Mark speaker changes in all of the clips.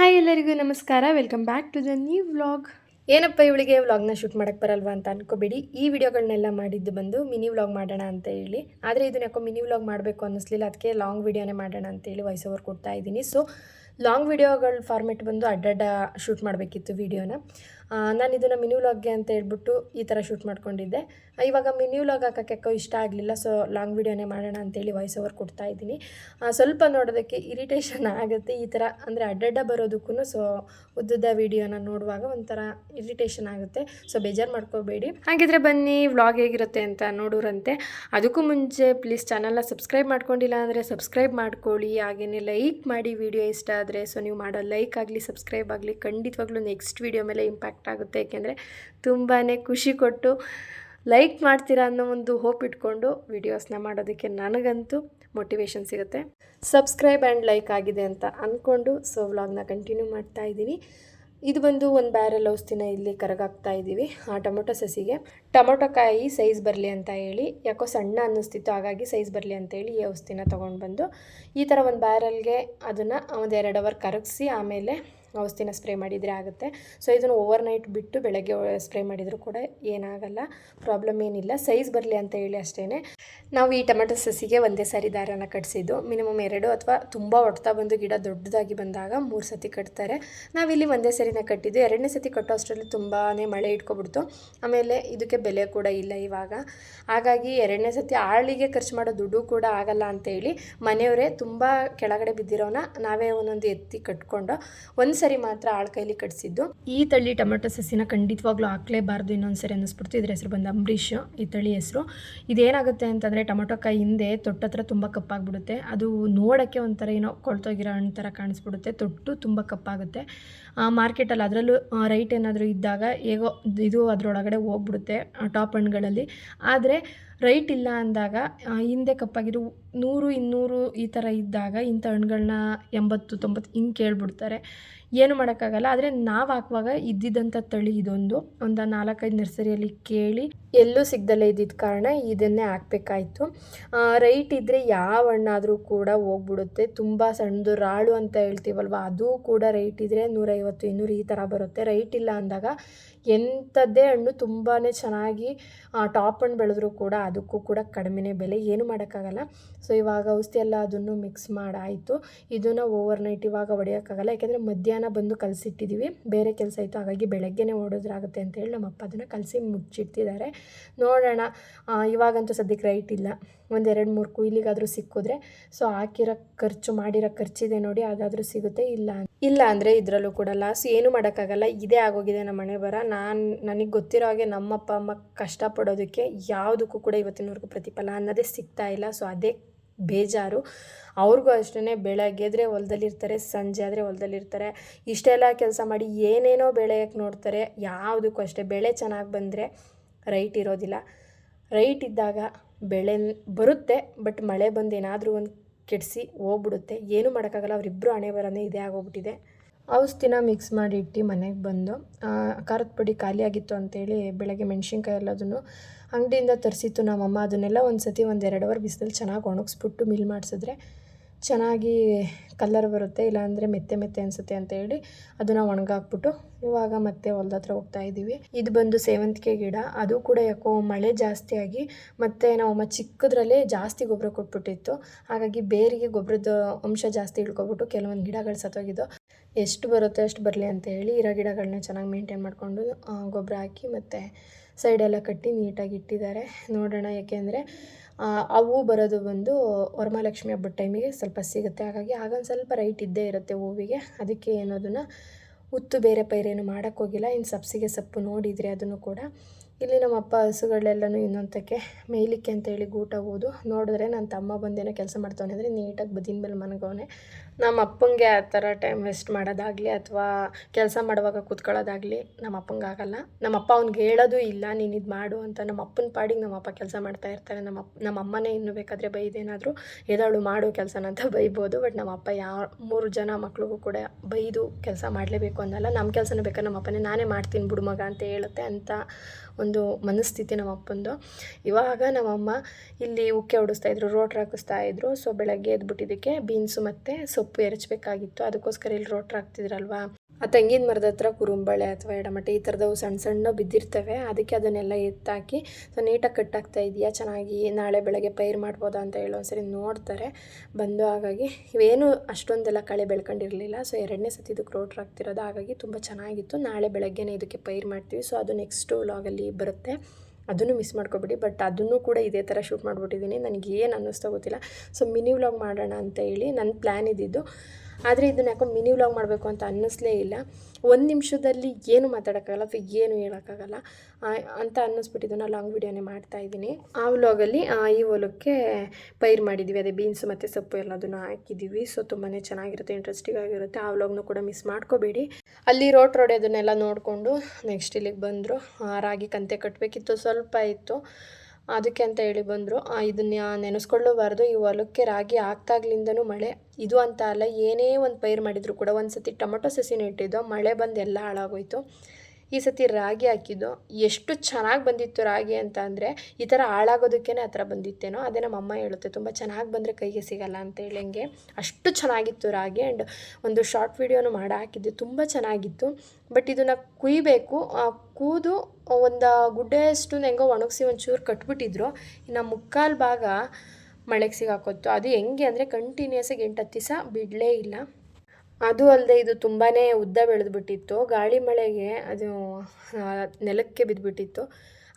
Speaker 1: Hi ಎಲ್ಲರಿಗೂ ನಮಸ್ಕಾರ. Welcome back to the new vlog ಏನಪ್ಪ ಇವಳಿಗೆ ವ್ಲಾಗ್ನ ಶೂಟ್ ಮಾಡೋಕ್ಕೆ ಬರಲ್ವಾ ಅಂತ ಅನ್ಕೋಬೇಡಿ. ಈ ವಿಡಿಯೋಗಳನ್ನೆಲ್ಲ ಮಾಡಿದ್ದು ಬಂದು ಮಿನಿ ವ್ಲಾಗ್ ಮಾಡೋಣ ಅಂತ ಹೇಳಿ. ಆದರೆ ಇದನ್ನ ಯಾಕೋ ಮಿನಿ ವ್ಲಾಗ್ ಮಾಡಬೇಕು ಅನ್ನಿಸ್ಲಿಲ್ಲ. ಅದಕ್ಕೆ ಲಾಂಗ್ ವಿಡಿಯೋನೇ ಮಾಡೋಣ ಅಂತೇಳಿ ವಾಯ್ಸ್ ಓವರ್ ಕೊಡ್ತಾ ಇದ್ದೀನಿ. ಸೊ ಲಾಂಗ್ ವಿಡಿಯೋಗಳ ಫಾರ್ಮೆಟ್ ಬಂದು ಅಡ್ಡಡ್ಡ ಶೂಟ್ ಮಾಡಬೇಕಿತ್ತು ವಿಡಿಯೋನ ನಾನು ಇದನ್ನು ಮಿನಿ ವ್ಲಾಗ್ಗೆ ಅಂತ ಹೇಳ್ಬಿಟ್ಟು ಈ ಥರ ಶೂಟ್ ಮಾಡ್ಕೊಂಡಿದ್ದೆ. ಇವಾಗ ಮಿನಿ ವ್ಲಾಗ್ ಹಾಕೋಕ್ಕೆ ಇಷ್ಟ ಆಗಲಿಲ್ಲ ಸೊ ಲಾಂಗ್ ವೀಡಿಯೋನೇ ಮಾಡೋಣ ಅಂತೇಳಿ ವಾಯ್ಸ್ ಓವರ್ ಕೊಡ್ತಾ ಇದ್ದೀನಿ. ಸ್ವಲ್ಪ ನೋಡೋದಕ್ಕೆ ಇರಿಟೇಷನ್ ಆಗುತ್ತೆ ಈ ಥರ ಅಂದರೆ ಅಡ್ಡಡ್ಡ ಬರೋದಕ್ಕೂ ಸೊ ಉದ್ದದ ವೀಡಿಯೋನ ನೋಡುವಾಗ ಒಂಥರ ಇರಿಟೇಷನ್ ಆಗುತ್ತೆ. ಸೊ ಬೇಜಾರು ಮಾಡ್ಕೋಬೇಡಿ. ಹಾಗಿದ್ರೆ ಬನ್ನಿ ವ್ಲಾಗ್ ಹೇಗಿರುತ್ತೆ ಅಂತ ನೋಡೋರಂತೆ. ಅದಕ್ಕೂ ಮುಂಚೆ ಪ್ಲೀಸ್ ಚಾನಲ್ನ ಸಬ್ಸ್ಕ್ರೈಬ್ ಮಾಡ್ಕೊಂಡಿಲ್ಲ ಅಂದರೆ ಸಬ್ಸ್ಕ್ರೈಬ್ ಮಾಡ್ಕೊಳ್ಳಿ ಹಾಗೆಯೇ ಲೈಕ್ ಮಾಡಿ ವಿಡಿಯೋ ಇಷ್ಟ ಆದರೆ ಸೊ ನೀವು ಮಾಡೋ ಲೈಕ್ ಆಗಲಿ ಸಬ್ಸ್ಕ್ರೈಬ್ ಆಗಲಿ, ಖಂಡಿತವಾಗ್ಲೂ ನೆಕ್ಸ್ಟ್ ವೀಡಿಯೋ ಮೇಲೆ ಇಂಪ್ಯಾಕ್ಟ್ ಆಗುತ್ತೆ. ಏಕೆಂದರೆ ತುಂಬಾ ಖುಷಿ ಕೊಟ್ಟು ಲೈಕ್ ಮಾಡ್ತೀರಾ ಅನ್ನೋ ಒಂದು ಹೋಪ್ ಇಟ್ಕೊಂಡು ವಿಡಿಯೋಸ್ನ ಮಾಡೋದಕ್ಕೆ ನನಗಂತೂ ಮೋಟಿವೇಶನ್ ಸಿಗುತ್ತೆ. ಸಬ್ಸ್ಕ್ರೈಬ್ ಆ್ಯಂಡ್ ಲೈಕ್ ಆಗಿದೆ ಅಂತ ಅಂದ್ಕೊಂಡು ಸೊ ವ್ಲಾಗ್ನ ಕಂಟಿನ್ಯೂ ಮಾಡ್ತಾ ಇದ್ದೀನಿ. ಇದು ಬಂದು ಒಂದು ಬ್ಯಾರಲ್ ಔಷಧಿನ ಇಲ್ಲಿ ಕರಗಾಕ್ತಾ ಇದ್ದೀವಿ. ಆ ಟೊಮೊಟೊ ಸಸಿಗೆ. ಟೊಮೊಟೊ ಕಾಯಿ ಸೈಜ್ ಬರಲಿ ಅಂತ ಹೇಳಿ, ಯಾಕೋ ಸಣ್ಣ ಅನ್ನಿಸ್ತಿತ್ತು, ಹಾಗಾಗಿ ಸೈಜ್ ಬರಲಿ ಅಂತೇಳಿ ಈ ಔಷಧಿನ ತೊಗೊಂಡು ಬಂದು ಈ ಥರ ಒಂದು ಬ್ಯಾರಲ್ಗೆ ಅದನ್ನು ಒಂದು ಎರಡು ಅವರ್ ಕರಗಿಸಿ, ಆಮೇಲೆ ಔಷಧಿನ ಸ್ಪ್ರೇ ಮಾಡಿದರೆ ಆಗುತ್ತೆ. ಸೊ ಇದನ್ನು ಓವರ್ ನೈಟ್ ಬಿಟ್ಟು ಬೆಳಗ್ಗೆ ಸ್ಪ್ರೇ ಮಾಡಿದರೂ ಕೂಡ ಏನಾಗಲ್ಲ ಪ್ರಾಬ್ಲಮ್ ಏನಿಲ್ಲ. ಸೈಜ್ ಬರಲಿ ಅಂತ ಹೇಳಿ ಅಷ್ಟೇ ನಾವು ಈ ಟೊಮೆಟೊ ಸಸಿಗೆ ಒಂದೇ ಸಾರಿ ದಾರನ ಕಟ್ಸಿದ್ದು. ಮಿನಿಮಮ್ ಎರಡು ಅಥವಾ ತುಂಬ ಒಡ್ತಾ ಬಂದು ಗಿಡ ದೊಡ್ಡದಾಗಿ ಬಂದಾಗ ಮೂರು ಸತಿ ಕಟ್ತಾರೆ. ನಾವಿಲ್ಲಿ ಒಂದೇ ಸರಿನ ಕಟ್ಟಿದ್ದು. ಎರಡನೇ ಸತಿ ಕಟ್ಟೋ ಅಷ್ಟರಲ್ಲಿ ತುಂಬಾ ಮಳೆ ಇಟ್ಕೊಬಿಡ್ತು. ಆಮೇಲೆ ಇದಕ್ಕೆ ಬೆಲೆ ಕೂಡ ಇಲ್ಲ ಇವಾಗ. ಹಾಗಾಗಿ ಎರಡನೇ ಸತಿ ಆಳಿಗೆ ಖರ್ಚು ಮಾಡೋ ದುಡ್ಡು ಕೂಡ ಆಗಲ್ಲ ಅಂತೇಳಿ ಮನೆಯವರೇ ತುಂಬ ಕೆಳಗಡೆ ಬಿದ್ದಿರೋನ ನಾವೇ ಒಂದೊಂದು ಎತ್ತಿ ಕಟ್ಕೊಂಡು ಒಂದು ಸರಿ ಮಾತ್ರ ಆಳ ಕೈಲಿ ಕಟ್ಸಿದ್ದು. ಈ ತಳಿ ಟೊಮೆಟೊ ಸಸಿನ ಖಂಡಿತವಾಗ್ಲೂ ಹಾಕ್ಲೇಬಾರ್ದು ಇನ್ನೊಂದ್ಸರಿ ಅನ್ನಿಸ್ಬಿಡ್ತು. ಇದ್ರ ಹೆಸರು ಬಂದ ಅಂಬರೀಷ್ ಈ ತಳಿ ಹೆಸರು. ಇದೇನಾಗುತ್ತೆ ಅಂತಂದರೆ ಟೊಮೆಟೊ ಕಾಯಿ ಹಿಂದೆ ತೊಟ್ಟತ್ರ ತುಂಬ ಕಪ್ಪಾಗ್ಬಿಡುತ್ತೆ. ಅದು ನೋಡೋಕ್ಕೆ ಒಂಥರ ಏನೋ ಕೊಳ್ತೋಗಿರೋ ಹಣ್ಣು ಥರ ಕಾಣಿಸ್ಬಿಡುತ್ತೆ. ತೊಟ್ಟು ತುಂಬ ಕಪ್ಪಾಗುತ್ತೆ. ಮಾರ್ಕೆಟಲ್ಲಿ ಅದರಲ್ಲೂ ರೈಟ್ ಏನಾದರೂ ಇದ್ದಾಗ ಹೇಗೋ ಇದು ಅದರೊಳಗಡೆ ಹೋಗ್ಬಿಡುತ್ತೆ ಟಾಪ್ ಹಣ್ಣುಗಳಲ್ಲಿ ಆದರೆ ರೈಟ್ ಇಲ್ಲ ಅಂದಾಗ ಹಿಂದೆ ಕಪ್ಪಾಗಿರೋ ನೂರು, ಇನ್ನೂರು ಈ ಥರ ಇದ್ದಾಗ ಇಂಥ ಹಣ್ಣುಗಳನ್ನ ಎಂಬತ್ತು, ತೊಂಬತ್ತು ಹಿಂಗೆ ಕೇಳ್ಬಿಡ್ತಾರೆ. ಏನು ಮಾಡೋಕ್ಕಾಗಲ್ಲ, ಆದರೆ ನಾವು ಹಾಕುವಾಗ ಇದ್ದಿದ್ದಂಥ ತಳಿ ಇದೊಂದು. ಒಂದು ನಾಲ್ಕೈದು ನರ್ಸರಿಯಲ್ಲಿ ಕೇಳಿ ಎಲ್ಲೂ ಸಿಗ್ದಲ್ಲೇ ಇದ್ದಿದ್ದ ಕಾರಣ ಇದನ್ನೇ ಹಾಕ್ಬೇಕಾಯ್ತು. ರೈಟ್ ಇದ್ದರೆ ಯಾವ ಹಣ್ಣಾದರೂ ಕೂಡ ಹೋಗ್ಬಿಡುತ್ತೆ. ತುಂಬ ಸಣ್ಣದು ರಾಳು ಅಂತ ಹೇಳ್ತೀವಲ್ವ, ಅದು ಕೂಡ ರೈಟ್ ಇದ್ದರೆ ನೂರೈವತ್ತು, ಇನ್ನೂರು ಈ ಥರ ಬರುತ್ತೆ. ರೈಟ್ ಇಲ್ಲ ಅಂದಾಗ ಎಂಥದ್ದೇ ಹಣ್ಣು ತುಂಬಾ ಚೆನ್ನಾಗಿ ಟಾಪ್ ಅನ್ನು ಬೆಳೆದ್ರೂ ಕೂಡ ಅದಕ್ಕೂ ಕೂಡ ಕಡಿಮೆನೇ ಬೆಲೆ. ಏನು ಮಾಡೋಕ್ಕಾಗಲ್ಲ. ಸೊ ಇವಾಗ ಔಷಧಿ ಎಲ್ಲ ಅದನ್ನು ಮಿಕ್ಸ್ ಮಾಡಾಯಿತು. ಇದನ್ನು ಓವರ್ ನೈಟ್ ಇವಾಗ ಹೊಡೆಯೋಕ್ಕಾಗಲ್ಲ. ಯಾಕೆಂದರೆ ಮಧ್ಯಾಹ್ನ ಬಂದು ಕಲಸಿಟ್ಟಿದ್ದೀವಿ ಬೇರೆ ಕೆಲಸ ಇತ್ತು ಹಾಗಾಗಿ ಬೆಳಗ್ಗೆನೇ ಓಡೋದ್ರಾಗುತ್ತೆ ಅಂತ ಹೇಳಿ ನಮ್ಮ ಅಪ್ಪ ಅದನ್ನು ಕಲಸಿ ಮುಚ್ಚಿಟ್ಟಿದ್ದಾರೆ ನೋಡೋಣ. ಇವಾಗಂತೂ ಸದ್ಯಕ್ಕೆ ರೈಟ್ ಇಲ್ಲ. ಒಂದೆರಡು ಮೂರು ಕುಯ್ಲಿಗಾದರೂ ಸಿಕ್ಕಿದ್ರೆ. ಸೊ ಹಾಕಿರೋ ಖರ್ಚು ಮಾಡಿರೋ ಖರ್ಚಿದೆ ನೋಡಿ ಅದಾದರೂ ಸಿಗುತ್ತೆ. ಇಲ್ಲ ಇಲ್ಲ ಅಂದರೆ ಇದರಲ್ಲೂ ಕೂಡ ಲಾಸ್ ಏನು ಮಾಡೋಕ್ಕಾಗಲ್ಲ. ಇದೇ ಆಗೋಗಿದೆ ನಮ್ಮ ಮನೆ ಬರ ನಾನು, ನನಗೆ ಗೊತ್ತಿರೋ ಹಾಗೆ ನಮ್ಮಪ್ಪ ಅಮ್ಮ ಅಮ್ಮ ಕಷ್ಟಪಡೋದಕ್ಕೆ ಯಾವುದಕ್ಕೂ ಕೂಡ ಇವತ್ತಿನವರೆಗೂ ಪ್ರತಿಫಲ ಅನ್ನೋದೇ ಸಿಗ್ತಾ ಇಲ್ಲ. ಸೊ ಅದೇ ಬೇಜಾರು. ಅವ್ರಿಗೂ ಅಷ್ಟೇ ಬೆಳಗ್ಗೆ ಹೊಲದಲ್ಲಿರ್ತಾರೆ ಸಂಜೆ ಆದರೆ ಹೊಲದಲ್ಲಿರ್ತಾರೆ ಇಷ್ಟೆಲ್ಲ ಕೆಲಸ ಮಾಡಿ ಏನೇನೋ ಬೆಳೆಯೋಕ್ಕೆ ನೋಡ್ತಾರೆ. ಯಾವುದಕ್ಕೂ ಅಷ್ಟೇ. ಬೆಳೆ ಚೆನ್ನಾಗಿ ಬಂದರೆ ರೈಟ್ ಇರೋದಿಲ್ಲ. ರೈಟ್ ಇದ್ದಾಗ ಬೆಳೆ ಬರುತ್ತೆ, ಬಟ್ ಮಳೆ ಬಂದು ಏನಾದರೂ ಒಂದು ಕೆಡಿಸಿ ಹೋಗ್ಬಿಡುತ್ತೆ. ಏನೂ ಮಾಡೋಕ್ಕಾಗಲ್ಲ. ಅವರಿಬ್ಬರು ಹಣೆ ಬರೋನೇ ಇದೇ ಆಗೋಗ್ಬಿಟ್ಟಿದೆ. ಔಷಧಿನ ಮಿಕ್ಸ್ ಮಾಡಿ ಇಟ್ಟು ಮನೆಗೆ ಬಂದು ಖಾರದ ಪುಡಿ ಖಾಲಿಯಾಗಿತ್ತು ಅಂತೇಳಿ ಬೆಳಗ್ಗೆ ಮೆಣಸಿನ್ಕಾಯಿ ಎಲ್ಲದನ್ನು ಅಂಗಡಿಯಿಂದ ತರಿಸಿತ್ತು ನಮ್ಮಮ್ಮ. ಅದನ್ನೆಲ್ಲ ಒಂದು ಸತಿ ಒಂದು ಎರಡು ಅವರ್ ಬಿಸಿಲಲ್ಲಿ ಚೆನ್ನಾಗಿ ಒಣಗಿಸ್ಬಿಟ್ಟು ಮಿಲ್ ಮಾಡಿಸಿದ್ರೆ ಚೆನ್ನಾಗಿ ಕಲ್ಲರ್ ಬರುತ್ತೆ, ಇಲ್ಲಾಂದರೆ ಮೆತ್ತೆ ಮೆತ್ತೆ ಅನಿಸುತ್ತೆ ಅಂತ ಹೇಳಿ ಅದನ್ನು ಒಣಗಾಕ್ಬಿಟ್ಟು ಇವಾಗ ಮತ್ತೆ ಹೊಲ್ದ ಹತ್ರ ಹೋಗ್ತಾ ಇದ್ದೀವಿ ಇದು ಬಂದು ಸೇವಂತಿಗೆ ಗಿಡ, ಅದು ಕೂಡ ಯಾಕೋ ಮಳೆ ಜಾಸ್ತಿಯಾಗಿ ಮತ್ತು ಅಮ್ಮ ಚಿಕ್ಕದ್ರಲ್ಲೇ ಜಾಸ್ತಿ ಗೊಬ್ಬರ ಕೊಟ್ಬಿಟ್ಟಿತ್ತು. ಹಾಗಾಗಿ ಬೇರಿಗೆ ಗೊಬ್ಬರದ ಅಂಶ ಜಾಸ್ತಿ ಇಳ್ಕೊಬಿಟ್ಟು ಕೆಲವೊಂದು ಗಿಡಗಳು ಸತ್ತೋಗಿದ್ದು ಎಷ್ಟು ಬರುತ್ತೆ ಅಷ್ಟು ಬರಲಿ ಅಂತ ಹೇಳಿ ಇರೋ ಗಿಡಗಳನ್ನ ಚೆನ್ನಾಗಿ ಮೇಂಟೈನ್ ಮಾಡಿಕೊಂಡು ಗೊಬ್ಬರ ಹಾಕಿ ಮತ್ತು ಸೈಡೆಲ್ಲ ಕಟ್ಟಿ ನೀಟಾಗಿ ಇಟ್ಟಿದ್ದಾರೆ. ನೋಡೋಣ ಯಾಕೆಂದರೆ ಅವು ಬರೋದು ಬಂದು ವರಮಹಾಲಕ್ಷ್ಮಿ ಹಬ್ಬದ ಟೈಮಿಗೆ ಸ್ವಲ್ಪ ಸಿಗುತ್ತೆ. ಹಾಗಾಗಿ ಆಗೊಂದು ಸ್ವಲ್ಪ ರೈಟ್ ಇದ್ದೇ ಇರುತ್ತೆ ಹೂವಿಗೆ. ಅದಕ್ಕೆ ಏನದನ್ನು ಉತ್ತು ಬೇರೆ ಪೈರೇನು ಮಾಡೋಕ್ಕೋಗಿಲ್ಲ ಇನ್ನು ಸಬ್ಸಿಗೆ ಸೊಪ್ಪು ನೋಡಿದರೆ ಅದನ್ನು ಕೂಡ ಇಲ್ಲಿ ನಮ್ಮ ಅಪ್ಪ ಹಸುಗಳೆಲ್ಲನೂ ಇನ್ನೊಂದಕ್ಕೆ ಮೇಯ್ಲಿಕ್ಕೆ ಅಂತೇಳಿ ಗೂಟ ಹೋದು ನೋಡಿದ್ರೆ ನನ್ನ ತಮ್ಮ ಬಂದೇನೋ ಕೆಲಸ ಮಾಡ್ತಾನೆ ಅಂದರೆ ನೀಟಾಗಿ ಬದಿನ ಮೇಲೆ ಮನಗವನೆ. ನಮ್ಮ ಅಪ್ಪಂಗೆ ಆ ಥರ ಟೈಮ್ ವೇಸ್ಟ್ ಮಾಡೋದಾಗಲಿ ಅಥವಾ ಕೆಲಸ ಮಾಡುವಾಗ ಕೂತ್ಕೊಳ್ಳೋದಾಗಲಿ ನಮ್ಮ ಅಪ್ಪಂಗೆ ಆಗಲ್ಲ. ನಮ್ಮ ಅಪ್ಪ ಅವ್ನಿಗೆ ಹೇಳೋದು ಇಲ್ಲ, ನೀನು ಇದು ಮಾಡು ಅಂತ ನಮ್ಮ ಅಪ್ಪನ ಪಾಡಿಗೆ ನಮ್ಮ ಅಪ್ಪ ಕೆಲಸ ಮಾಡ್ತಾ ಇರ್ತಾರೆ. ನಮ್ಮ ಅಪ್ಪ ನಮ್ಮ ಅಮ್ಮನೇ ಇನ್ನು ಬೇಕಾದರೆ ಬೈದೇನಾದರೂ ಎದಾಳು ಮಾಡು ಕೆಲಸನ ಅಂತ ಬೈಬೋದು. ಬಟ್ ನಮ್ಮ ಅಪ್ಪ ಯಾವ ಮೂರು ಜನ ಮಕ್ಳಿಗೂ ಕೂಡ ಬೈದು ಕೆಲಸ ಮಾಡಲೇಬೇಕು ಅನ್ನಲ್ಲ. ನಮ್ಮ ಕೆಲಸನ ಬೇಕಾದ್ರೆ ನಮ್ಮ ಅಪ್ಪನೇ ನಾನೇ ಮಾಡ್ತೀನಿ ಬಿಡು ಮಗ ಅಂತ ಹೇಳುತ್ತೆ ಅಂತ ಒಂದು ಮನಸ್ಥಿತಿ ನಮ್ಮ ಅಪ್ಪಂದು ಇವಾಗ ನಮ್ಮಮ್ಮ ಇಲ್ಲಿ ಉಕ್ಕೆ ಹೊಡಿಸ್ತಾ ಇದ್ರು, ರೋಟ್ರ್ ಹಾಕಿಸ್ತಾ ಇದ್ರು. ಸೊ ಬೆಳಗ್ಗೆ ಎದ್ಬಿಟ್ಟಿದ್ದಕ್ಕೆ ಬೀನ್ಸು ಮತ್ತು ಸೊಪ್ಪು ಸೊಪ್ಪು ಎರಚಬೇಕಾಗಿತ್ತು. ಅದಕ್ಕೋಸ್ಕರ ಇಲ್ಲಿ ರೋಟ್ರ್ ಹಾಕ್ತಿದ್ರಲ್ವಾ? ಆ ತೆಂಗಿನ ಮರದ ಹತ್ರ ಕುರುಂಬಳೆ ಅಥವಾ ಎಡಮಟ್ಟೆ, ಈ ಥರದವು ಸಣ್ಣ ಸಣ್ಣ ಬಿದ್ದಿರ್ತವೆ. ಅದಕ್ಕೆ ಅದನ್ನೆಲ್ಲ ಎತ್ತಾಕಿ ಸೊ ನೀಟಾಗಿ ಕಟ್ಟಾಗ್ತಾ ಇದೆಯಾ? ಚೆನ್ನಾಗಿ ನಾಳೆ ಬೆಳಗ್ಗೆ ಪೈರು ಮಾಡ್ಬೋದಾ ಅಂತ ಹೇಳೋ ಒಂದ್ಸರಿ ನೋಡ್ತಾರೆ. ಬಂದು ಹಾಗಾಗಿ ಇವೇನು ಅಷ್ಟೊಂದೆಲ್ಲ ಕಳೆ ಬೆಳ್ಕೊಂಡಿರಲಿಲ್ಲ. ಸೊ ಎರಡನೇ ಸತಿ ಇದಕ್ಕೆ ರೋಟ್ರ್ ಹಾಕ್ತಿರೋದು. ಹಾಗಾಗಿ ತುಂಬ ಚೆನ್ನಾಗಿತ್ತು. ನಾಳೆ ಬೆಳಗ್ಗೆನೇ ಇದಕ್ಕೆ ಪೈರು ಮಾಡ್ತೀವಿ. ಸೊ ಅದು ನೆಕ್ಸ್ಟು ವ್ಲಾಗಲ್ಲಿ ಬರುತ್ತೆ. ಅದನ್ನು ಮಿಸ್ ಮಾಡ್ಕೊಬೇಡಿ. ಬಟ್ ಅದನ್ನು ಕೂಡ ಇದೇ ಥರ ಶೂಟ್ ಮಾಡಿಬಿಟ್ಟಿದ್ದೀನಿ. ನನಗೆ ಏನು ಅನ್ನಿಸ್ತಾ ಗೊತ್ತಿಲ್ಲ. ಸೊ ಮಿನಿ ವ್ಲಾಗ್ ಮಾಡೋಣ ಅಂತ ಹೇಳಿ ನನ್ನ ಪ್ಲ್ಯಾನ್ ಇದ್ದಿದ್ದು. ಆದರೆ ಇದನ್ನ ಯಾಕೋ ಮಿನಿ ವ್ಲಾಗ್ ಮಾಡಬೇಕು ಅಂತ ಅನ್ನಿಸ್ಲೇ ಇಲ್ಲ. ಒಂದು ನಿಮಿಷದಲ್ಲಿ ಏನು ಮಾತಾಡೋಕ್ಕಾಗಲ್ಲ ಅಥವಾ ಏನು ಹೇಳೋಕ್ಕಾಗಲ್ಲ ಅಂತ ಅನ್ನಿಸ್ಬಿಟ್ಟು ನಾನು ಲಾಂಗ್ ವಿಡಿಯೋನೇ ಮಾಡ್ತಾ ಇದ್ದೀನಿ. ಆ ವ್ಲಾಗಲ್ಲಿ ಈ ಹೊಲಕ್ಕೆ ಪೈರು ಮಾಡಿದ್ದೀವಿ ಅದೇ ಬೀನ್ಸ್ ಮತ್ತು ಸೊಪ್ಪು ಎಲ್ಲದನ್ನು ಹಾಕಿದ್ದೀವಿ ಸೊ ತುಂಬಾ ಚೆನ್ನಾಗಿರುತ್ತೆ ಇಂಟ್ರೆಸ್ಟಿಂಗ್ ಆಗಿರುತ್ತೆ. ಆ ವ್ಲಾಗ್ನು ಕೂಡ ಮಿಸ್ ಮಾಡ್ಕೋಬೇಡಿ. ಅಲ್ಲಿ ರೋಡ್ ರೋಡ್ ಅದನ್ನೆಲ್ಲ ನೋಡಿಕೊಂಡು ನೆಕ್ಸ್ಟ್ ಇಲ್ಲಿಗೆ ಬಂದರು. ರಾಗಿ ಕಂತೆ ಕಟ್ಟಬೇಕಿತ್ತು ಸ್ವಲ್ಪ ಇತ್ತು. ಅದಕ್ಕೆ ಅಂತ ಹೇಳಿ ಬಂದರು. ಇದನ್ನ ನೆನೆಸ್ಕೊಳ್ಳಬಾರ್ದು ಈ ಹೊಲಕ್ಕೆ ರಾಗಿ ಆಗ್ತಾಗ್ಲಿಂದನೂ ಮಳೆ, ಇದು ಅಂತ ಅಲ್ಲ, ಏನೇ ಒಂದು ಪೈರು ಮಾಡಿದರೂ ಕೂಡ ಒಂದು ಸತಿ ಟೊಮೊಟೊ ಸಸಿನ ಇಟ್ಟಿದ್ದೋ ಮಳೆ ಬಂದು ಎಲ್ಲ ಹಾಳಾಗೋಯ್ತು. ಈ ಸತಿ ರಾಗಿ ಹಾಕಿದ್ದು. ಎಷ್ಟು ಚೆನ್ನಾಗಿ ಬಂದಿತ್ತು ರಾಗಿ ಅಂತ ಅಂದರೆ ಈ ಥರ ಹಾಳಾಗೋದಕ್ಕೇ ಆ ಥರ ಬಂದಿತ್ತೇನೋ, ಅದೇ ನಮ್ಮ ಅಮ್ಮ ಹೇಳುತ್ತೆ, ತುಂಬ ಚೆನ್ನಾಗಿ ಬಂದರೆ ಕೈಗೆ ಸಿಗಲ್ಲ ಅಂತೇಳಿ ಹಂಗೆ. ಅಷ್ಟು ಚೆನ್ನಾಗಿತ್ತು ರಾಗಿ ಆ್ಯಂಡ್ ಒಂದು ಶಾರ್ಟ್ ವಿಡಿಯೋನು ಮಾಡಿ ಹಾಕಿದ್ದೆ, ತುಂಬ ಚೆನ್ನಾಗಿತ್ತು. ಬಟ್ ಇದನ್ನು ಕುಯ್ಬೇಕು. ಕೂದು ಒಂದು ಗುಡ್ಡೆಯಷ್ಟು ಹೆಂಗೋ ಒಣಗಿಸಿ ಒಂಚೂರು ಕಟ್ಬಿಟ್ಟಿದ್ರು. ಇನ್ನು ಮುಕ್ಕಾಲು ಭಾಗ ಮಳೆಗೆ ಸಿಗಾಕೊತ್ತು. ಅದು ಹೆಂಗೆ ಅಂದರೆ ಕಂಟಿನ್ಯೂಸಾಗಿ ಎಂಟು ಹತ್ತು ದಿವಸ ಬಿಡಲೇ ಇಲ್ಲ. ಅದು ಅಲ್ಲದೆ ಇದು ತುಂಬಾ ಉದ್ದ ಬೆಳೆದ್ಬಿಟ್ಟಿತ್ತು. ಗಾಳಿ ಮಳೆಗೆ ಅದು ನೆಲಕ್ಕೆ ಬಿದ್ದುಬಿಟ್ಟಿತ್ತು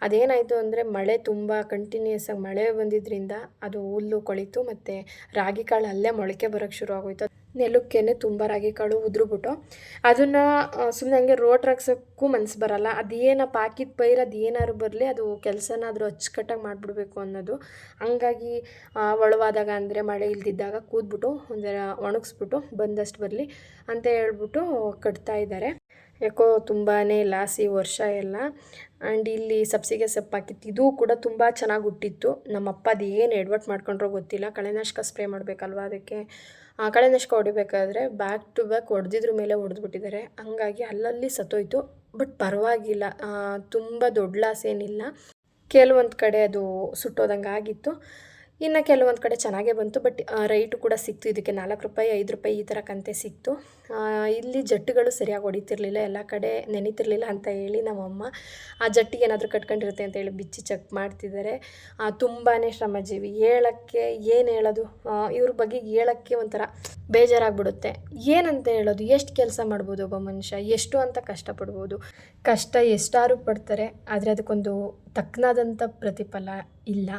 Speaker 1: ಅದೇನಾಯಿತು ಅಂದರೆ ಮಳೆ ತುಂಬ ಕಂಟಿನ್ಯೂಸ್ ಆಗಿ ಮಳೆ ಬಂದಿದ್ದರಿಂದ ಅದು ಹುಲ್ಲು ಕೊಳಿತು ಮತ್ತು ರಾಗಿ ಕಾಳು ಅಲ್ಲೇ ಮೊಳಕೆ ಬರೋಕ್ಕೆ ಶುರು ಆಗೋಯ್ತು ನೆಲಕ್ಕೇನೆ ತುಂಬ ರಾಗಿ ಕಾಳು ಉದುರುಬಿಟ್ಟು ಅದನ್ನು ಸುಮ್ಮನೆ ಹಂಗೆ ರೋಟ್ ಹಾಕ್ಸೋಕ್ಕೂ ಮನ್ಸು ಬರಲ್ಲ. ಅದೇನಪ್ಪ ಹಾಕಿದ ಪೈರು ಅದು ಏನಾದ್ರು ಬರಲಿ ಅದು ಕೆಲಸನಾದರೂ ಅಚ್ಚುಕಟ್ಟಾಗಿ ಮಾಡಿಬಿಡ್ಬೇಕು ಅನ್ನೋದು. ಹಂಗಾಗಿ ಒಳವಾದಾಗ ಅಂದರೆ ಮಳೆ ಇಲ್ದಿದ್ದಾಗ ಕೂದ್ಬಿಟ್ಟು ಒಂದರ ಒಣಗಿಸ್ಬಿಟ್ಟು ಬಂದಷ್ಟು ಬರಲಿ ಅಂತ ಹೇಳ್ಬಿಟ್ಟು ಕಟ್ತಾ ಇದ್ದಾರೆ ಯಾಕೋ ತುಂಬಾ ಲಾಸಿ ವರ್ಷ ಎಲ್ಲ. ಆ್ಯಂಡ್ ಇಲ್ಲಿ ಸಬ್ಸಿಗೆ ಸೊಪ್ಪು ಹಾಕಿತ್ತು. ಇದು ಕೂಡ ತುಂಬ ಚೆನ್ನಾಗಿ ಹುಟ್ಟಿತ್ತು. ನಮ್ಮಪ್ಪ ಅದು ಏನು ಎಡ್ವರ್ಟ್ ಮಾಡ್ಕೊಂಡ್ರೋ ಗೊತ್ತಿಲ್ಲ. ಕಳೆನಾಶಕ ಸ್ಪ್ರೇ ಮಾಡಬೇಕಲ್ವ ಅದಕ್ಕೆ? ಆ ಕಳೆನಾಶಕ ಹೊಡಿಬೇಕಾದ್ರೆ ಬ್ಯಾಕ್ ಟು ಬ್ಯಾಕ್ ಹೊಡೆದಿದ್ರ ಮೇಲೆ ಹೊಡೆದ್ಬಿಟ್ಟಿದ್ದಾರೆ. ಹಂಗಾಗಿ ಅಲ್ಲಲ್ಲಿ ಸತ್ತೋಯ್ತು. ಬಟ್ ಪರವಾಗಿಲ್ಲ. ತುಂಬ ದೊಡ್ಡ ಲಾಸ್ ಏನಿಲ್ಲ. ಕೆಲವೊಂದು ಕಡೆ ಅದು ಸುಟ್ಟೋದಂಗೆ ಆಗಿತ್ತು ಇನ್ನು ಕೆಲವೊಂದು ಕಡೆ ಚೆನ್ನಾಗೇ ಬಂತು, ಬಟ್ ರೈಟು ಕೂಡ ಸಿಕ್ತು. ಇದಕ್ಕೆ ನಾಲ್ಕು ರೂಪಾಯಿ, ಐದು ರೂಪಾಯಿ ಈ ಥರ ಕಂತೆ ಸಿಕ್ತು. ಇಲ್ಲಿ ಜಟ್ಟುಗಳು ಸರಿಯಾಗಿ ಹೊಡಿತಿರ್ಲಿಲ್ಲ, ಎಲ್ಲ ಕಡೆ ನೆನೀತಿರ್ಲಿಲ್ಲ ಅಂತ ಹೇಳಿ ನಮ್ಮಮ್ಮ ಆ ಜಟ್ಟಿಗೆ ಏನಾದರೂ ಕಟ್ಕೊಂಡಿರುತ್ತೆ ಅಂತ ಹೇಳಿ ಬಿಚ್ಚಿ ಚೆಕ್ ಮಾಡ್ತಿದ್ದಾರೆ. ತುಂಬಾ ಶ್ರಮಜೀವಿ. ಹೇಳೋಕ್ಕೆ ಏನು ಹೇಳೋದು? ಇವ್ರ ಬಗ್ಗೆ ಹೇಳೋಕ್ಕೆ ಒಂಥರ ಬೇಜಾರಾಗ್ಬಿಡುತ್ತೆ. ಏನಂತ ಹೇಳೋದು? ಎಷ್ಟು ಕೆಲಸ ಮಾಡ್ಬೋದು ಒಬ್ಬ ಮನುಷ್ಯ? ಎಷ್ಟು ಅಂತ ಕಷ್ಟಪಡ್ಬೋದು. ಕಷ್ಟ ಎಷ್ಟಾರು ಪಡ್ತಾರೆ, ಆದರೆ ಅದಕ್ಕೊಂದು ತಕ್ಕನಾದಂಥ ಪ್ರತಿಫಲ ಇಲ್ಲ.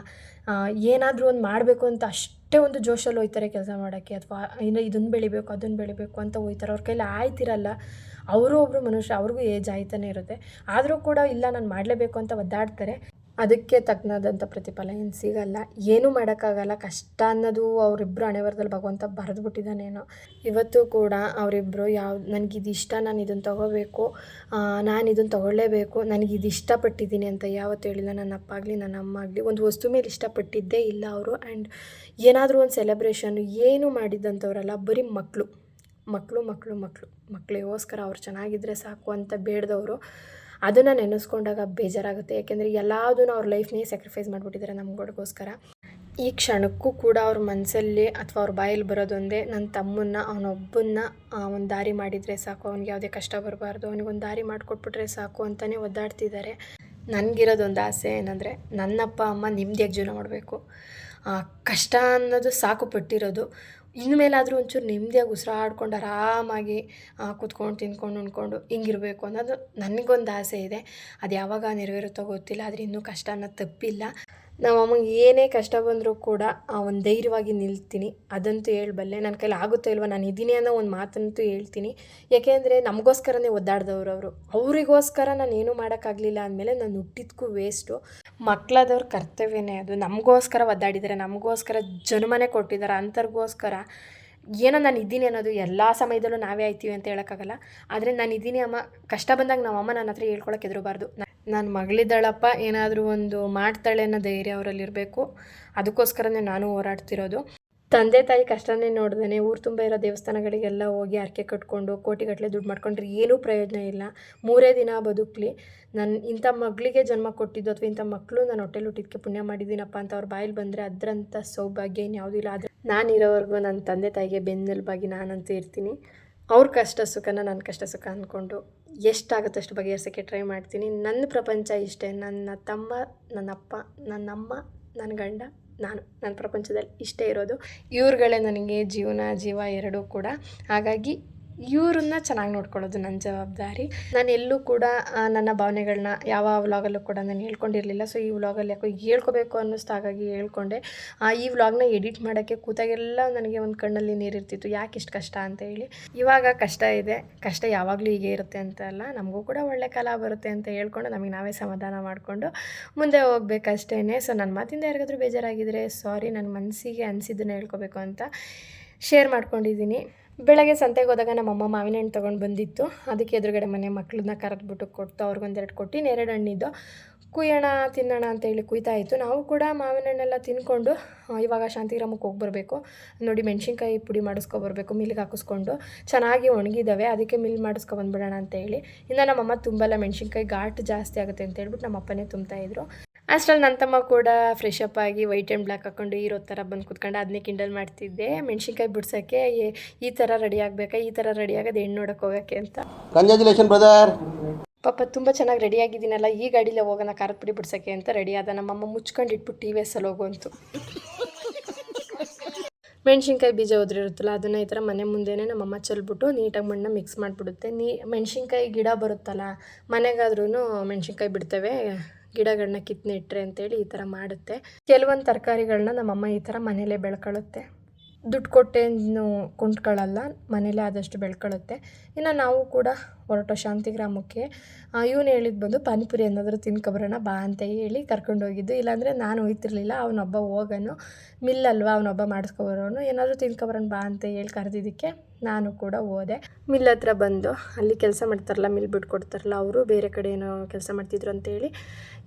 Speaker 1: ಏನಾದರೂ ಒಂದು ಮಾಡಬೇಕು ಅಂತ ಅಷ್ಟೇ ಒಂದು ಜೋಶಲ್ಲಿ ಹೋಯ್ತಾರೆ ಕೆಲಸ ಮಾಡೋಕ್ಕೆ, ಅಥವಾ ಇನ್ನು ಇದನ್ನು ಬೆಳಿಬೇಕು ಅದನ್ನು ಬೆಳಿಬೇಕು ಅಂತ ಹೋಯ್ತಾರೆ. ಅವ್ರ ಕೈಲಿ ಆಯ್ತಿರಲ್ಲ, ಅವರು ಒಬ್ಬರು ಮನುಷ್ಯ, ಅವ್ರಿಗೂ ಏಜ್ ಆಯ್ತಾನೆ ಇರುತ್ತೆ. ಆದರೂ ಕೂಡ ಇಲ್ಲ, ನಾನು ಮಾಡಲೇಬೇಕು ಅಂತ ಒದ್ದಾಡ್ತಾರೆ. ಅದಕ್ಕೆ ತಕ್ಕನಾದಂಥ ಪ್ರತಿಫಲ ಏನು ಸಿಗಲ್ಲ. ಏನೂ ಮಾಡೋಕ್ಕಾಗಲ್ಲ. ಕಷ್ಟ ಅನ್ನೋದು ಅವರಿಬ್ಬರು ಹಣೆಬರದಲ್ಲಿ ಭಗವಂತ ಬರೆದ್ಬಿಟ್ಟಿದ್ದಾನೇನೋ. ಇವತ್ತು ಕೂಡ ಅವರಿಬ್ಬರು ಯಾವ, ನನಗಿದಿಷ್ಟ, ನಾನು ಇದನ್ನು ತೊಗೋಬೇಕು. ನಾನು ಇದನ್ನು ತೊಗೊಳ್ಳೇಬೇಕು. ನನಗಿದು ಇಷ್ಟಪಟ್ಟಿದ್ದೀನಿ ಅಂತ ಯಾವತ್ತು ಹೇಳಿಲ್ಲ. ನನ್ನ ಅಪ್ಪ ಆಗಲಿ ನನ್ನ ಅಮ್ಮ ಆಗಲಿ, ಒಂದು ವಸ್ತು ಮೇಲೆ ಇಷ್ಟಪಟ್ಟಿದ್ದೇ ಇಲ್ಲ ಅವರು. ಆ್ಯಂಡ್ ಏನಾದರೂ ಒಂದು ಸೆಲೆಬ್ರೇಷನ್ ಏನು ಮಾಡಿದ್ದಂಥವ್ರಲ್ಲ ಬರೀ ಮಕ್ಕಳು ಮಕ್ಕಳು ಮಕ್ಕಳು ಮಕ್ಕಳು ಮಕ್ಕಳಿಗೋಸ್ಕರ ಅವ್ರು ಚೆನ್ನಾಗಿದ್ದರೆ ಸಾಕು ಅಂತ ಬೇಡ್ದವರು. ಅದನ್ನು ನೆನೆಸ್ಕೊಂಡಾಗ ಬೇಜಾರಾಗುತ್ತೆ. ಯಾಕೆಂದರೆ ಎಲ್ಲದನ್ನು ಅವ್ರ ಲೈಫ್ನೇ ಸ್ಯಾಕ್ರಿಫೈಸ್ ಮಾಡಿಬಿಟ್ಟಿದ್ದಾರೆ ನಮ್ಗಳಿಗೋಸ್ಕರ. ಈ ಕ್ಷಣಕ್ಕೂ ಕೂಡ ಅವ್ರ ಮನಸ್ಸಲ್ಲಿ ಅಥವಾ ಅವ್ರ ಬಾಯಲ್ಲಿ ಬರೋದೊಂದೇ ನನ್ನ ತಮ್ಮನ್ನ, ಅವನೊಬ್ಬನ್ನ ಒಂದು ದಾರಿ ಮಾಡಿದರೆ ಸಾಕು, ಅವ್ನಿಗೆ ಯಾವುದೇ ಕಷ್ಟ ಬರಬಾರ್ದು ಅವನಿಗೊಂದು ದಾರಿ ಮಾಡಿಕೊಟ್ಬಿಟ್ರೆ ಸಾಕು ಅಂತಲೇ ಒದ್ದಾಡ್ತಿದ್ದಾರೆ ನನಗಿರೋದೊಂದು ಆಸೆ ಏನಂದರೆ ನನ್ನಪ್ಪ, ಅಮ್ಮ ನೆಮ್ಮದಿಯಾಗಿ ಜೀವನ ಮಾಡಬೇಕು? ಕಷ್ಟ ಅನ್ನೋದು ಸಾಕು ಪಟ್ಟಿರೋದು. ಇನ್ಮೇಲಾದರೂ ಒಂಚೂರು ನೆಮ್ಮದಿಯಾಗಿ ಉಸಿರಾಡ್ಕೊಂಡು ಆರಾಮಾಗಿ ಕೂತ್ಕೊಂಡು ತಿನ್ಕೊಂಡು ಉಣ್ಕೊಂಡು ಹಿಂಗಿರಬೇಕು ಅನ್ನೋದು ನನಗೊಂದು ಆಸೆ ಇದೆ. ಅದು ಯಾವಾಗ ನೆರವೇರುತ್ತೋ ಗೊತ್ತಿಲ್ಲ, ಆದರೆ ಇನ್ನೂ ಕಷ್ಟ ಅನ್ನೋದು ತಪ್ಪಿಲ್ಲ. ನಮ್ಮ ಅಮ್ಮಂಗೆ ಏನೇ ಕಷ್ಟ ಬಂದರೂ ಕೂಡ ಒಂದು ಧೈರ್ಯವಾಗಿ ನಿಲ್ತೀನಿ. ಅದಂತೂ ಹೇಳ್ಬಲ್ಲೆ ನನ್ನ ಕೈಲಿ ಆಗುತ್ತೋ ಇಲ್ವೋ ನಾನು ಇದ್ದೀನಿ ಅನ್ನೋ ಒಂದು ಮಾತಂತೂ ಹೇಳ್ತೀನಿ. ಯಾಕೆಂದರೆ ನಮಗೋಸ್ಕರನೇ ಒದ್ದಾಡ್ದವ್ರು ಅವರು. ಅವರಿಗೋಸ್ಕರ ನಾನು ಏನೂ ಮಾಡೋಕ್ಕಾಗಲಿಲ್ಲ ಅಂದಮೇಲೆ ನಾನು ಹುಟ್ಟಿದ್ಕೂ ವೇಸ್ಟು ಮಕ್ಕಳಾದವ್ರ ಕರ್ತವ್ಯನೇ ಅದು. ನಮಗೋಸ್ಕರ ಒದ್ದಾಡಿದ್ದಾರೆ ನಮಗೋಸ್ಕರ ಜನ್ಮನೇ ಕೊಟ್ಟಿದ್ದಾರೆ ಅಂಥವ್ರಿಗೋಸ್ಕರ ಏನೋ ನಾನು ಇದ್ದೀನಿ ಅನ್ನೋದು ಎಲ್ಲ ಸಮಯದಲ್ಲೂ ನಾವೇ ಆಯ್ತೀವಿ ಅಂತ ಹೇಳೋಕ್ಕಾಗಲ್ಲ. ಆದರೆ ನಾನು ಇದ್ದೀನಿ ಅಮ್ಮ, ಕಷ್ಟ ಬಂದಾಗ ನಮ್ಮ ಅಮ್ಮ ನನ್ನ ಹತ್ರ ಹೇಳ್ಕೊಳಕ್ಕೆ ಎದುರುಬಾರ್ದು ನನ್ನ ಮಗಳಿದ್ದಾಳಪ್ಪ, ಏನಾದರೂ ಒಂದು ಮಾಡ್ತಾಳೆ ಅನ್ನೋ ಧೈರ್ಯ ಅವರಲ್ಲಿರಬೇಕು. ಅದಕ್ಕೋಸ್ಕರನೇ ನಾನು ಹೋರಾಡ್ತಿರೋದು. ತಂದೆ ತಾಯಿ ಕಷ್ಟನೇ ನೋಡ್ದೇ ಊರು ತುಂಬ ಇರೋ ದೇವಸ್ಥಾನಗಳಿಗೆಲ್ಲ ಹೋಗಿ ಹರಕೆ ಕಟ್ಕೊಂಡು ಕೋಟಿಗಟ್ಟಲೆ ದುಡ್ಡು ಮಾಡ್ಕೊಂಡ್ರೆ ಏನೂ ಪ್ರಯೋಜನ ಇಲ್ಲ. ಮೂರೇ ದಿನ ಬದುಕಲಿ. ನನ್ನ ಇಂಥ ಮಗಳಿಗೆ ಜನ್ಮ ಕೊಟ್ಟಿದ್ದು ಅಥವಾ ಇಂಥ ಮಕ್ಕಳು ನಾನು ಹೊಟ್ಟೆಲಿ ಹುಟ್ಟಿದ್ದಕ್ಕೆ ಪುಣ್ಯ ಮಾಡಿದ್ದೀನಪ್ಪ ಅಂತ ಅವ್ರ ಬಾಯಲ್ಲಿ ಬಂದರೆ ಅದರಂಥ ಸೌಭಾಗ್ಯ ಇನ್ಯಾವುದೂ ಇಲ್ಲ. ಆದರೆ ನಾನಿರೋವರೆಗೂ ನನ್ನ ತಂದೆ ತಾಯಿಗೆ ಬೆನ್ನೆಲುಬಾಗಿ ನಾನಂತೂ ಇರ್ತೀನಿ. ಅವ್ರ ಕಷ್ಟ ಸುಖನ ನನ್ನ ಕಷ್ಟ ಸುಖ ಅಂದ್ಕೊಂಡು ಎಷ್ಟಾಗುತ್ತೆ ಅಷ್ಟು ಬಗೆಹರಿಸೋಕ್ಕೆ ಟ್ರೈ ಮಾಡ್ತೀನಿ. ನನ್ನ ಪ್ರಪಂಚ ಇಷ್ಟೇ. ನನ್ನ ತಮ್ಮ ನನ್ನಪ್ಪ ನನ್ನಮ್ಮ ನನ್ನ ಗಂಡ, ನಾನು. ನನ್ನ ಪ್ರಪಂಚದಲ್ಲಿ ಇಷ್ಟೇ ಇರೋದು. ಇವ್ರುಗಳೇ ನನಗೆ ಜೀವನ, ಜೀವ ಎರಡೂ ಕೂಡ. ಹಾಗಾಗಿ ಇವ್ರನ್ನ ಚೆನ್ನಾಗಿ ನೋಡ್ಕೊಳ್ಳೋದು ನನ್ನ ಜವಾಬ್ದಾರಿ. ನಾನು ಎಲ್ಲೂ ಕೂಡ ನನ್ನ ಭಾವನೆಗಳನ್ನ ಯಾವ ವ್ಲಾಗಲ್ಲೂ ಕೂಡ ನಾನು ಹೇಳ್ಕೊಂಡಿರಲಿಲ್ಲ. ಸೊ ಈ ವ್ಲಾಗಲ್ಲಿ ಯಾಕೋ ಹೇಳ್ಕೊಬೇಕು ಅನ್ನಿಸ್ತು ಹಾಗಾಗಿ ಹೇಳ್ಕೊಂಡೆ. ಈ ವ್ಲಾಗ್ನ ಎಡಿಟ್ ಮಾಡೋಕ್ಕೆ ಕೂತಾಗೆಲ್ಲ ನನಗೆ ಒಂದು ಕಣ್ಣಲ್ಲಿ ನೀರಿರ್ತಿತ್ತು. ಯಾಕೆ ಇಷ್ಟು ಕಷ್ಟ ಅಂತ ಹೇಳಿ. ಇವಾಗ ಕಷ್ಟ ಇದೆ. ಕಷ್ಟ ಯಾವಾಗಲೂ ಹೀಗೆ ಇರುತ್ತೆ ಅಂತ ಅಲ್ಲ. ನಮಗೂ ಕೂಡ ಒಳ್ಳೆ ಕಾಲ ಬರುತ್ತೆ ಅಂತ ಹೇಳ್ಕೊಂಡು ನಮಗೆ ನಾವೇ ಸಮಾಧಾನ ಮಾಡಿಕೊಂಡು ಮುಂದೆ ಹೋಗ್ಬೇಕಷ್ಟೇ ಸೊ ನನ್ನ ಮಾತಿಂದ ಯಾರಿಗಾದ್ರೂ ಬೇಜಾರಾಗಿದ್ದರೆ ಸಾರಿ ನನ್ನ ಮನಸ್ಸಿಗೆ ಅನಿಸಿದ್ದನ್ನು ಹೇಳ್ಕೊಬೇಕು ಅಂತ ಶೇರ್ ಮಾಡ್ಕೊಂಡಿದ್ದೀನಿ ಬೆಳಗ್ಗೆ ಸಂತೆಗೆ ಹೋದಾಗ ನಮ್ಮಮ್ಮ ಮಾವಿನ ಹಣ್ಣು ತೊಗೊಂಡು ಬಂದಿತ್ತು. ಅದಕ್ಕೆ ಎದುರುಗಡೆ ಮನೆ ಮಕ್ಕಳನ್ನ ಕರೆದ್ಬಿಟ್ಟು ಕೊಟ್ಟು ಅವ್ರಿಗೊಂದೆರಡು ಕೊಟ್ಟು ನೆರಡು ಹಣ್ಣಿದ್ದು. ಕುಯ್ಯೋಣ, ತಿನ್ನೋಣ ಅಂತ ಹೇಳಿ ಕುಯ್ತಾ ಇತ್ತು. ನಾವು ಕೂಡ ಮಾವಿನ ಹಣ್ಣೆಲ್ಲ ತಿನ್ಕೊಂಡು ಇವಾಗ ಶಾಂತಿಗ್ರಾಮಕ್ಕೆ ಹೋಗಿ ಬರಬೇಕು. ನೋಡಿ ಮೆಣಸಿನ್ಕಾಯಿ ಪುಡಿ ಮಾಡಿಸ್ಕೊಬರ್ಬೇಕು ಮಿಲ್ಗೆ ಹಾಕಿಸ್ಕೊಂಡು. ಚೆನ್ನಾಗಿ ಒಣಗಿದ್ದಾವೆ ಅದಕ್ಕೆ ಮಿಲ್ ಮಾಡಿಸ್ಕೊ ಬಂದ್ಬಿಡೋಣ ಅಂತ ಹೇಳಿ. ಇನ್ನು ನಮ್ಮಮ್ಮ ತುಂಬಲ್ಲ ಮೆಣಸಿನ್ಕಾಯಿ ಘಾಟ್ ಜಾಸ್ತಿ ಆಗುತ್ತೆ ಅಂತ ಹೇಳ್ಬಿಟ್ಟು ನಮ್ಮ ಅಪ್ಪನೇ ತುಂಬ್ತಾ ಇದ್ರು. ಅಷ್ಟರಲ್ಲಿ ನನ್ನ ತಮ್ಮ ಕೂಡ ಫ್ರೆಶ್ ಅಪ್ ಆಗಿ ವೈಟ್ ಆ್ಯಂಡ್ ಬ್ಲ್ಯಾಕ್ ಹಾಕೊಂಡು ಹೀರೋ ಥರ ಬಂದು ಕುತ್ಕೊಂಡು ಅದನ್ನೇ ಕಿಂಡಲ್ ಮಾಡ್ತಿದ್ದೆ. ಮೆಣಸಿನ್ಕಾಯಿ ಬಿಡ್ಸೋಕ್ಕೆ ಈ- ಥರ ರೆಡಿ ಆಗಬೇಕಾ ಈ ಥರ ರೆಡಿ ಆಗೋದು ಹೆಣ್ಣು ನೋಡೋಕೆ ಹೋಗೋಕ್ಕೆ ಅಂತ.
Speaker 2: ಕಂಗ್ರ್ಯಾಚುಲೇಷನ್ ಬ್ರದರ್
Speaker 1: ಪಾಪ ತುಂಬ ಚೆನ್ನಾಗಿ ರೆಡಿ ಆಗಿದ್ದೀನಲ್ಲ ಈ ಗಾಡೀಲೇ ಹೋಗೋಣ ಖಾರದ ಪುಡಿ ಬಿಡ್ಸೋಕ್ಕೆ ಅಂತ ರೆಡಿ ಆದ ನಮ್ಮಮ್ಮ ಮುಚ್ಕೊಂಡು ಇಟ್ಬಿಟ್ಟು ಟಿ ವಿ ಎಸ್ಸಲ್ಲಿ ಹೋಗುವಂತು. ಮೆಣಸಿನ್ಕಾಯಿ ಬೀಜ ಓದಿರುತ್ತಲ್ಲ ಅದನ್ನು ಈ ಥರ ಮನೆ ಮುಂದೆನೇ ನಮ್ಮಮ್ಮ ಚೆಲ್ಬಿಟ್ಟು ನೀಟಾಗಿ ಮಣ್ಣು ಮಿಕ್ಸ್ ಮಾಡಿಬಿಡುತ್ತೆ. ನೀ ಮೆಣಸಿನ್ಕಾಯಿ ಗಿಡ ಬರುತ್ತಲ್ಲ ಮನೆಗಾದ್ರೂ ಮೆಣಸಿನ್ಕಾಯಿ ಬಿಡ್ತೇವೆ. ಗಿಡಗಳನ್ನ ಕಿತ್ತು ಇಟ್ಟರೆ ಅಂತೇಳಿ ಈ ಥರ ಮಾಡುತ್ತೆ. ಕೆಲವೊಂದು ತರಕಾರಿಗಳನ್ನ ನಮ್ಮಮ್ಮ ಈ ಥರ ಮನೇಲೇ ಬೆಳ್ಕೊಳ್ಳುತ್ತೆ ದುಡ್ಡು ಕೊಟ್ಟೇನು ಕೊಂಡ್ಕೊಳ್ಳಲ್ಲ ಮನೇಲೇ ಆದಷ್ಟು ಬೆಳ್ಕೊಳ್ಳುತ್ತೆ ಇನ್ನು ನಾವು ಕೂಡ ಹೊರಟೋ ಶಾಂತಿಗ್ರಾಮಕ್ಕೆ ಇವನು ಹೇಳಿದ್ ಬಂದು ಪಾನಿಪುರಿ ಏನಾದರೂ ತಿನ್ಕೊಬರೋಣ ಬಾ ಅಂತ ಹೇಳಿ ಕರ್ಕೊಂಡು ಹೋಗಿದ್ದು ಇಲ್ಲಾಂದರೆ ನಾನು ಹೋಯ್ತಿರ್ಲಿಲ್ಲ, ಅವನೊಬ್ಬ ಹೋಗೋನು ಮಿಲ್ ಅಲ್ವಾ ಅವನೊಬ್ಬ ಮಾಡಿಸ್ಕೊಬರೋನು, ಏನಾದರೂ ತಿನ್ಕೊಬರೋಣ ಬಾ ಅಂತ ಹೇಳಿ ಕರೆದಿದ್ದಕ್ಕೆ ನಾನು ಕೂಡ ಹೋದೆ. ಮಿಲ್ ಹತ್ರ ಬಂದು, ಅಲ್ಲಿ ಕೆಲಸ ಮಾಡ್ತಾರಲ್ಲ, ಮಿಲ್ ಬಿಟ್ಟು ಕೊಡ್ತಾರಲ್ಲ ಅವರು ಬೇರೆ ಕಡೆ ಏನೋ ಕೆಲಸ ಮಾಡ್ತಿದ್ರು ಅಂತೇಳಿ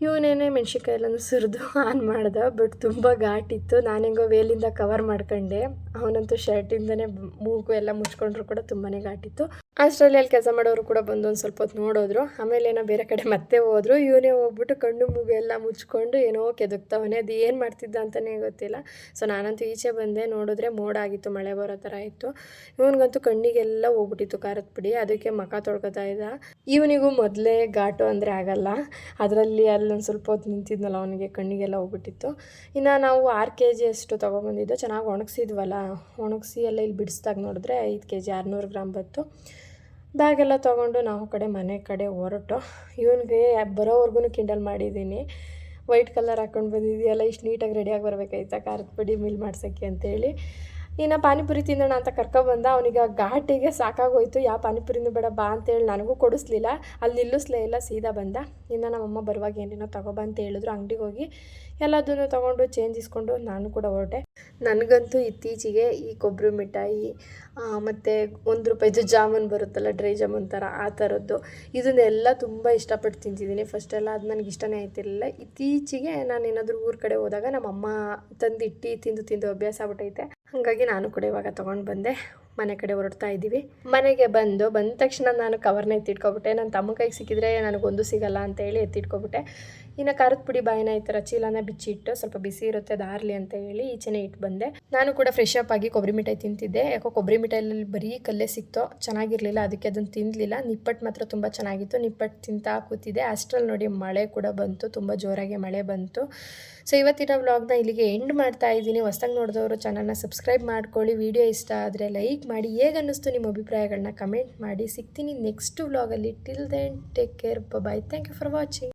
Speaker 1: ಇವನೇನೆ ಮೆಣ್ಸಿನ್ಕಾಯಿ ಸುರಿದು ಆನ್ ಮಾಡ್ದೆ ಬಟ್ ತುಂಬ ಘಾಟಿತ್ತು ನಾನು ಹೆಂಗೋ ವೇಲಿಂದ ಕವರ್ ಮಾಡ್ಕೊಂಡೆ. ಅವನಂತೂ ಶರ್ಟಿಂದನೇ ಮೂಗು ಎಲ್ಲ ಮುಚ್ಕೊಂಡ್ರು ಕೂಡ ತುಂಬಾ ಘಾಟಿತ್ತು ಅಷ್ಟರಲ್ಲಿ ಅಲ್ಲಿ ಕೆಲಸ ಮಾಡೋರು ಕೂಡ ಬಂದು ಒಂದು ಸ್ವಲ್ಪ ಹೊತ್ತು ನೋಡಿದ್ರು. ಆಮೇಲೆ ಏನೋ ಬೇರೆ ಕಡೆ ಮತ್ತೆ ಹೋದ್ರು. ಇವನೇ ಹೋಗ್ಬಿಟ್ಟು ಕಣ್ಣು ಮೂಗು ಎಲ್ಲ ಮುಚ್ಕೊಂಡು ಏನೋ ಕೆದಕ್ತವನೇ ಅದು ಏನು ಮಾಡ್ತಿದ್ದ ಅಂತಲೇ ಗೊತ್ತಿಲ್ಲ. ಸೊ ನಾನಂತೂ ಈಚೆ ಬಂದೆ. ನೋಡಿದ್ರೆ ಮೋಡ ಆಗಿತ್ತು, ಮಳೆ ಬರೋ ಥರ ಇತ್ತು. ಇವನಿಗಂತೂ ಕಣ್ಣಿಗೆಲ್ಲ ಹೋಗ್ಬಿಟ್ಟಿತ್ತು ಖಾರದ ಪುಡಿ. ಅದಕ್ಕೆ ಮಖ ತೊಳ್ಕೊತಾ ಇದ್ದ. ಇವನಿಗೂ ಮೊದಲೇ ಘಾಟು ಅಂದರೆ ಆಗಲ್ಲ. ಅದರಲ್ಲಿ ಅಲ್ಲೊಂದು ಸ್ವಲ್ಪ ಹೊತ್ತು ನಿಂತಿದ್ನಲ್ಲ, ಅವನಿಗೆ ಕಣ್ಣಿಗೆಲ್ಲ ಹೋಗ್ಬಿಟ್ಟಿತ್ತು. ಇನ್ನು ನಾವು ಆರು ಕೆ ಜಿ ಅಷ್ಟು ತೊಗೊಬಂದಿದ್ದು. ಚೆನ್ನಾಗಿ ಒಣಗಿಸಿದ್ವಲ್ಲ. ಒಣಗಿಸಿ ಎಲ್ಲ ಇಲ್ಲಿ ಬಿಡಿಸ್ದಾಗ ನೋಡಿದ್ರೆ ಐದು ಕೆ ಜಿ ಆರುನೂರು ಗ್ರಾಮ್ ಬತ್ತು ಬ್ಯಾಗೆಲ್ಲ ತೊಗೊಂಡು ನಾವು ಕಡೆ ಮನೆ ಕಡೆ ಹೊರಟು. ಇವನಿಗೆ ಬರೋವರೆಗೂ ಕಿಂಡಲ್ ಮಾಡಿದ್ದೀನಿ. ವೈಟ್ ಕಲರ್ ಹಾಕ್ಕೊಂಡು ಬಂದಿದೆಯಲ್ಲ ಇಷ್ಟು ನೀಟಾಗಿ ರೆಡಿಯಾಗಿ ಬರಬೇಕಾಯ್ತಾ? ಖಾರದ ಪುಡಿ ಮಿಲ್ ಮಾಡ್ಸೋಕ್ಕೆ ಅಂತೇಳಿ. ಇನ್ನು ಪಾನಿಪುರಿ ತಿನ್ನೋಣ ಅಂತ ಕರ್ಕೊಬಂದ ಅವನಿಗೆ ಘಾಟಿಗೆ ಸಾಕಾಗೋಯ್ತು. ಯಾವ ಪಾನಿಪುರಿನೂ ಬೇಡ ಬಾ ಅಂತೇಳಿ ನನಗೂ ಕೊಡಿಸ್ಲಿಲ್ಲ. ಅಲ್ಲಿ ನಿಲ್ಲಿಸ್ಲೇ ಇಲ್ಲ, ಸೀದಾ ಬಂದ. ಇನ್ನು ನಮ್ಮಮ್ಮ ಬರುವಾಗ ಏನೇನೋ ತಗೊಬ ಅಂತ ಹೇಳಿದ್ರು. ಅಂಗಡಿಗೆ ಹೋಗಿ ಎಲ್ಲದನ್ನು ತೊಗೊಂಡು ಚೇಂಜ್ ಇಸ್ಕೊಂಡು ನಾನು ಕೂಡ ಹೊರಟೆ. ನನಗಂತೂ ಇತ್ತೀಚೆಗೆ ಈ ಕೊಬ್ಬರಿ ಮಿಠಾಯಿ ಮತ್ತು ಒಂದು ರೂಪಾಯಿದು ಜಾಮೂನ್ ಬರುತ್ತಲ್ಲ, ಡ್ರೈ ಜಾಮೂನ್ ಥರ, ಆ ಥರದ್ದು, ಇದನ್ನೆಲ್ಲ ತುಂಬ ಇಷ್ಟಪಟ್ಟು ತಿಂತಿದ್ದೀನಿ. ಫಸ್ಟೆಲ್ಲ ಅದು ನನಗೆ ಇಷ್ಟನೇ ಆಯ್ತಿರಲಿಲ್ಲ. ಇತ್ತೀಚೆಗೆ ನಾನು ಏನಾದರೂ ಊರ ಕಡೆ ಹೋದಾಗ ನಮ್ಮಮ್ಮ ತಂದಿಟ್ಟು ತಿಂದು ತಿಂದು ಅಭ್ಯಾಸ ಆಗ್ಬಿಟ್ಟೈತೆ ಹಾಗಾಗಿ ನಾನು ಕೂಡ ಇವಾಗ ತೊಗೊಂಡು ಬಂದೆ. ಮನೆ ಕಡೆ ಹೊರಡ್ತಾ ಇದ್ದೀವಿ ಮನೆಗೆ ಬಂದು ಬಂದ ತಕ್ಷಣ ನಾನು ಕವರ್ನ ಎತ್ತಿಟ್ಕೊಬಿಟ್ಟೆ. ನನ್ನ ತಮ್ಮ ಕೈಗೆ ಸಿಕ್ಕಿದ್ರೆ ನನಗೊಂದು ಸಿಗಲ್ಲ ಅಂತ ಹೇಳಿ ಎತ್ತಿಟ್ಕೊಬಿಟ್ಟೆ. ಇನ್ನು ಖಾರದ ಪುಡಿ ಬಾಯಿನ ಈ ಥರ ಚೀಲನ ಬಿಚ್ಚಿಟ್ಟು ಸ್ವಲ್ಪ ಬಿಸಿ ಇರುತ್ತೆ ಅದಾರಲಿ ಅಂತ ಹೇಳಿ ಈಚೆನೇ ಇಟ್ಟು ಬಂದೆ. ನಾನು ಕೂಡ ಫ್ರೆಶ್ ಅಪ್ ಆಗಿ ಕೊಬ್ಬರಿ ಮಿಠಾಯಿ ತಿಂತಿದ್ದೆ. ಯಾಕೋ ಕೊಬ್ಬರಿ ಮಿಠಾಯಲ್ಲಿ ಬರೀ ಕಲ್ಲೇ ಸಿಕ್ತೋ, ಚೆನ್ನಾಗಿರಲಿಲ್ಲ, ಅದಕ್ಕೆ ಅದನ್ನು ತಿನ್ನಲಿಲ್ಲ ನಿಪ್ಪಟ್ಟು ಮಾತ್ರ ತುಂಬ ಚೆನ್ನಾಗಿತ್ತು. ನಿಪ್ಪಟ್ಟು ತಿಂತಾ ಕೂತಿದ್ದೆ. ಅಷ್ಟರಲ್ಲಿ ನೋಡಿ ಮಳೆ ಕೂಡ ಬಂತು, ತುಂಬ ಜೋರಾಗಿ ಮಳೆ ಬಂತು. ಸೊ ಇವತ್ತಿನ ವ್ಲಾಗ್ನ ಇಲ್ಲಿಗೆ ಎಂಡ್ ಮಾಡ್ತಾ ಇದ್ದೀನಿ. ಹೊಸ್ದಾಗಿ ನೋಡಿದವರು ಚಾನಲ್ನ ಸಬ್ಸ್ಕ್ರೈಬ್ ಮಾಡ್ಕೊಳ್ಳಿ. ವಿಡಿಯೋ ಇಷ್ಟ ಆದರೆ ಲೈಕ್ ಮಾಡಿ. ಹೇಗೆ ಅನ್ನಿಸ್ತು ನಿಮ್ಮ ಅಭಿಪ್ರಾಯಗಳನ್ನ ಕಮೆಂಟ್ ಮಾಡಿ. ಸಿಗ್ತೀನಿ ನೆಕ್ಸ್ಟ್ ವ್ಲಾಗಲ್ಲಿ till then take care bye thank you for watching